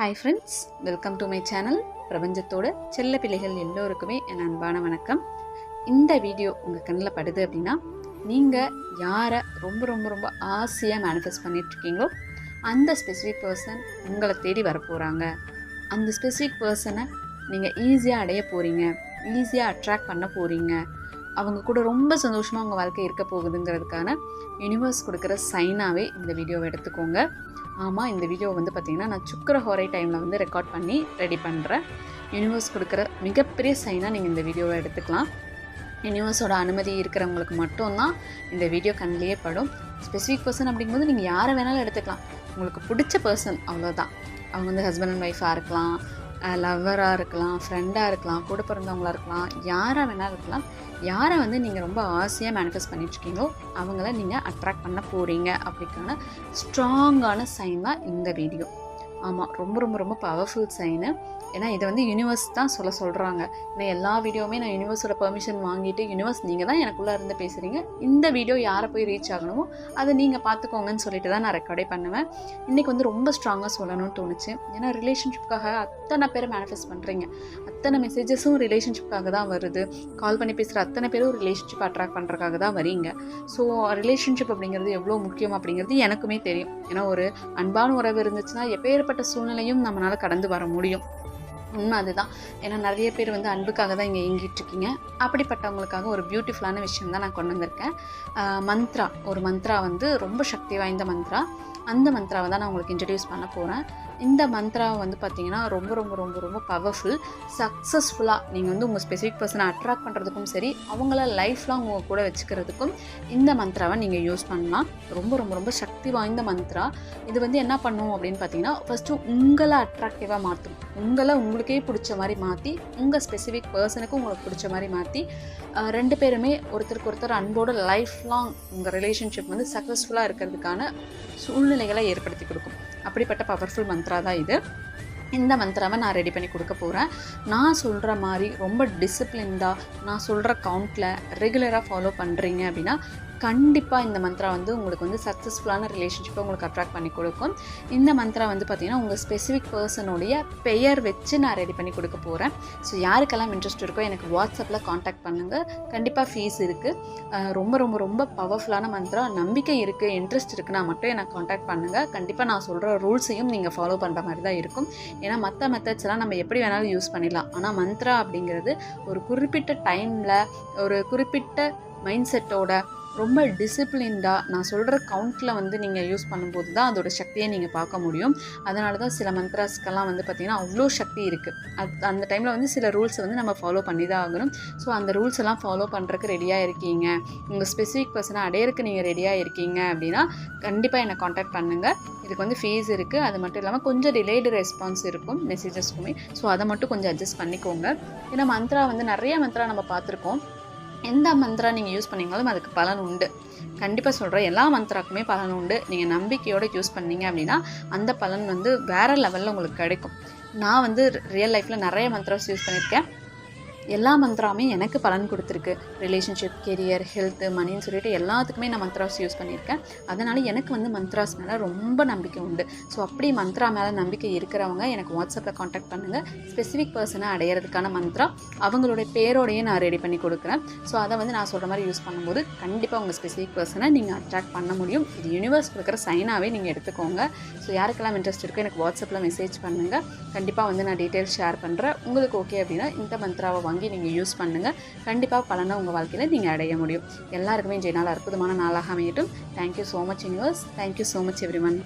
Hi friends welcome to my channel பிரபஞ்சத்தோட செல்ல பிள்ளைகள் எல்லோருக்குமே என் அன்பான வணக்கம். இந்த வீடியோ உங்கள் கண்ணில் படுது அப்படின்னா நீங்கள் யாரை ரொம்ப ரொம்ப ரொம்ப ஆசையாக மேனிஃபெஸ்ட் பண்ணிகிட்ருக்கீங்களோ அந்த ஸ்பெசிஃபிக் பர்சன் உங்களை தேடி வரப்போகிறாங்க அந்த ஸ்பெசிஃபிக் பர்சனை நீங்கள் ஈஸியாக அடைய போகிறீங்க ஈஸியாக அட்ராக்ட் பண்ண போகிறீங்க அவங்க கூட ரொம்ப சந்தோஷமாக அவங்க வாழ்க்கை இருக்க போகுதுங்கிறதுக்கான யூனிவர்ஸ் கொடுக்குற சைனாகவே இந்த வீடியோவை எடுத்துக்கோங்க. ஆமாம் இந்த வீடியோ வந்து பார்த்திங்கன்னா நான் சுக்கர ஹோரை டைமில் வந்து ரெக்கார்ட் பண்ணி ரெடி பண்ணுறேன் யூனிவர்ஸ் கொடுக்குற மிகப்பெரிய சைனாக நீங்கள் இந்த வீடியோவை எடுத்துக்கலாம். யூனிவர்ஸோட அனுமதி இருக்கிறவங்களுக்கு மட்டும்தான் இந்த வீடியோ கண்ணிலேயே படும். ஸ்பெசிஃபிக் பர்சன் அப்படிங்கும்போது நீங்கள் யாரை வேணாலும் எடுத்துக்கலாம். உங்களுக்கு பிடிச்ச பர்சன் அவ்வளோதான் அவங்க வந்து ஹஸ்பண்ட் அண்ட் ஒய்ஃபாக இருக்கலாம். லவ்வராக இருக்கலாம் ஃப்ரெண்டாக இருக்கலாம் கூட பிறந்தவங்களா இருக்கலாம் யாராக வேணால் இருக்கலாம் யாரை வந்து நீங்கள் ரொம்ப ஆசையாக மேனிஃபெஸ்ட் பண்ணிட்டுருக்கீங்களோ அவங்கள நீங்கள் அட்ராக்ட் பண்ண போகிறீங்க அப்படிக்கான ஸ்ட்ராங்கான சைன் தான் இந்த வீடியோ ஆமாம் ரொம்ப ரொம்ப ரொம்ப பவர்ஃபுல் சைனு ஏன்னா இதை வந்து யூனிவர்ஸ் தான் சொல்ல சொல்கிறாங்க ஏன்னா எல்லா வீடியோவுமே நான் யூனிவர்ஸோட பெர்மிஷன் வாங்கிட்டு யூனிவர்ஸ் நீங்கள் தான் எனக்குள்ளே இருந்து பேசுகிறீங்க இந்த வீடியோ யாரை போய் ரீச் ஆகணுமோ அதை நீங்கள் பார்த்துக்கோங்கன்னு சொல்லிட்டு தான் நான் ரெக்கார்டே பண்ணுவேன். இன்றைக்கி வந்து ரொம்ப ஸ்ட்ராங்காக சொல்லணும்னு தோணுச்சு. ஏன்னா ரிலேஷன்ஷிப்காக அத்தனை பேர் மேனிஃபெஸ்ட் பண்ணுறீங்க அத்தனை மெசேஜஸும் ரிலேஷன்ஷிப்காக தான் வருது. கால் பண்ணி பேசுகிற அத்தனை பேரும் ரிலேஷன்ஷிப் அட்ராக்ட் பண்ணுறதுக்காக தான் வரீங்க. ஸோ ரிலேஷன்ஷிப் அப்படிங்கிறது எவ்வளோ முக்கியம் அப்படிங்கிறது எனக்குமே தெரியும். ஏன்னா ஒரு அன்பான உறவு இருந்துச்சுன்னா எப்பேற்பட்ட சூழ்நிலையும் நம்மளால் கடந்து வர முடியும். உண்மை அதுதான். ஏன்னா நிறைய பேர் வந்து அன்புக்காக தான் இங்கே இயங்கிட்டு இருக்கீங்க அப்படிப்பட்டவங்களுக்காக ஒரு பியூட்டிஃபுல்லான விஷயம் தான் நான் கொண்டு வந்திருக்கேன். மந்த்ரா. ஒரு மந்த்ரா வந்து ரொம்ப சக்தி வாய்ந்த மந்த்ரா. அந்த மந்த்ராவை தான் நான் உங்களுக்கு இன்ட்ரடியூஸ் பண்ண போகிறேன் இந்த மந்த்ராவை வந்து பார்த்தீங்கன்னா ரொம்ப ரொம்ப ரொம்ப ரொம்ப பவர்ஃபுல் சக்ஸஸ்ஃபுல்லாக நீங்கள் வந்து உங்கள் ஸ்பெசிஃபிக் பர்சனை அட்ராக்ட் பண்ணுறதுக்கும் சரி அவங்கள லைஃப் லாங் உங்கள் கூட வச்சுக்கிறதுக்கும் இந்த மந்த்ராவை நீங்கள் யூஸ் பண்ணலாம். ரொம்ப ரொம்ப ரொம்ப சக்தி வாய்ந்த மந்த்ரா. இது வந்து என்ன பண்ணும் அப்படின்னு பார்த்தீங்கன்னா ஃபஸ்ட்டு உங்களை அட்ராக்டிவாக மாற்றும் உங்களை உங்களுக்கே பிடிச்ச மாதிரி மாற்றி உங்கள் ஸ்பெசிஃபிக் பர்சனுக்கும் உங்களுக்கு பிடிச்ச மாதிரி மாற்றி ரெண்டு பேருமே ஒருத்தருக்கு ஒருத்தர் அன்போட லைஃப் லாங் உங்கள் ரிலேஷன்ஷிப் வந்து சக்ஸஸ்ஃபுல்லாக இருக்கிறதுக்கான சூழ்நிலைகளை ஏற்படுத்தி கொடுக்கும். அப்படிப்பட்ட பவர்ஃபுல் மந்த்ரா தான் இது. இந்த மந்த்ராவை நான் ரெடி பண்ணி கொடுக்க போகிறேன் நான் சொல்கிற மாதிரி ரொம்ப டிசிப்ளின்டாக நான் சொல்கிற கவுண்டில் ரெகுலராக ஃபாலோ பண்ணுறீங்க அப்படின்னா கண்டிப்பாக இந்த மந்த்ரா வந்து உங்களுக்கு வந்து சக்ஸஸ்ஃபுல்லான ரிலேஷன்ஷிப்பை உங்களுக்கு அட்ராக்ட் பண்ணி கொடுக்கும். இந்த மந்த்ரா வந்து பார்த்திங்கன்னா உங்கள் ஸ்பெசிஃபிக் பர்சனுடைய பெயர் வச்சு நான் ரெடி பண்ணி கொடுக்க போகிறேன் ஸோ யாருக்கெல்லாம் இன்ட்ரெஸ்ட் இருக்கோ எனக்கு வாட்ஸ்அப்பில் காண்டாக்ட் பண்ணுங்கள் கண்டிப்பாக ஃபீஸ் இருக்குது ரொம்ப ரொம்ப ரொம்ப பவர்ஃபுல்லான மந்த்ரா. நம்பிக்கை இருக்குது இன்ட்ரெஸ்ட் இருக்குன்னா மட்டும் எனக்கு காண்டாக்ட் பண்ணுங்கள் கண்டிப்பாக நான் சொல்கிற ரூல்ஸையும் நீங்கள் ஃபாலோ பண்ணுற மாதிரி தான் இருக்கும். ஏன்னா மற்ற மெத்தட்ஸ்லாம் நம்ம எப்படி வேணாலும் யூஸ் பண்ணிடலாம். ஆனால் மந்த்ரா அப்படிங்கிறது ஒரு குறிப்பிட்ட டைமில் ஒரு குறிப்பிட்ட மைண்ட் செட்டோட ரொம்ப டிசிப்ளின்டாக நான் சொல்கிற கவுண்ட்டில் வந்து நீங்கள் யூஸ் பண்ணும்போது தான் அதோட சக்தியை நீங்கள் பார்க்க முடியும். அதனால தான் சில மந்த்ராஸ்க்கெல்லாம் வந்து பார்த்திங்கன்னா அவ்வளோ சக்தி இருக்குது அது அந்த டைமில் வந்து சில ரூல்ஸ் வந்து நம்ம ஃபாலோ பண்ணி தான் ஆகணும். ஸோ அந்த ரூல்ஸ் எல்லாம் ஃபாலோ பண்ணுறதுக்கு ரெடியாக இருக்கீங்க. உங்கள் ஸ்பெசிஃபிக் பர்சனை அடையறதுக்கு நீங்கள் ரெடியாக இருக்கீங்க அப்படின்னா கண்டிப்பாக என்னை காண்டாக்ட் பண்ணுங்கள் இதுக்கு வந்து ஃபீஸ் இருக்குது அது மட்டும் இல்லாமல் கொஞ்சம் டிலேடு ரெஸ்பான்ஸ் இருக்கும் மெசேஜஸ்க்குமே ஸோ அதை மட்டும் கொஞ்சம் அட்ஜஸ்ட் பண்ணிக்கோங்க. ஏன்னா மந்த்ரா வந்து நிறைய மந்த்ரா நம்ம பார்த்துருக்கோம். எந்த மந்த்ரா நீங்கள் யூஸ் பண்ணீங்களும் அதுக்கு பலன் உண்டு. கண்டிப்பாக சொல்கிறேன் எல்லா மந்த்ராக்குமே பலன் உண்டு. நீங்கள் நம்பிக்கையோடு யூஸ் பண்ணீங்க அப்படின்னா அந்த பலன் வந்து வேறு லெவலில் உங்களுக்கு கிடைக்கும். நான் வந்து ரியல் லைஃப்பில் நிறைய மந்த்ராஸ் யூஸ் பண்ணியிருக்கேன். எல்லா மந்த்ராவுமே எனக்கு பலன் கொடுத்துருக்கு. ரிலேஷன்ஷிப் கெரியர் ஹெல்த்து மணின்னு சொல்லிட்டு எல்லாத்துக்குமே நான் மந்த்ராஸ் யூஸ் பண்ணியிருக்கேன். அதனால் எனக்கு வந்து மந்த்ராஸ் மேலே ரொம்ப நம்பிக்கை உண்டு. ஸோ அப்படி மந்த்ரா மேலே நம்பிக்கை இருக்கிறவங்க எனக்கு வாட்ஸ்அப்பில் காண்டாக்ட் பண்ணுங்கள் ஸ்பெசிஃபிக் பர்சனை அடையிறதுக்கான மந்த்ரா அவங்களுடைய பேரோடையே நான் ரெடி பண்ணி கொடுக்குறேன். ஸோ அதை வந்து நான் சொல்கிற மாதிரி யூஸ் பண்ணும்போது கண்டிப்பாக உங்கள் ஸ்பெசிஃபிக் பர்சனை நீங்கள் அட்ராக்ட் பண்ண முடியும். இது யூனிவர்ஸ் கொடுக்குற சைனாகவே நீங்கள் எடுத்துக்கோங்க. ஸோ யாருக்கெல்லாம் இன்ட்ரெஸ்ட் இருக்கோ எனக்கு வாட்ஸ்அப்பில் மெசேஜ் பண்ணுங்கள் கண்டிப்பாக வந்து நான் டீட்டெயில்ஸ் ஷேர் பண்ணுறேன் உங்களுக்கு ஓகே அப்படின்னா இந்த மந்த்ராவை வாங்கி நீங்கள் யூஸ் பண்ணுங்கள் கண்டிப்பாக பலனை உங்கள் வாழ்க்கையில் நீங்கள் அடைய முடியும். எல்லாருக்குமே இன்றைய நாள் அற்புதமான நாளாக அமையட்டும். Thank you so much universe thank you so much everyone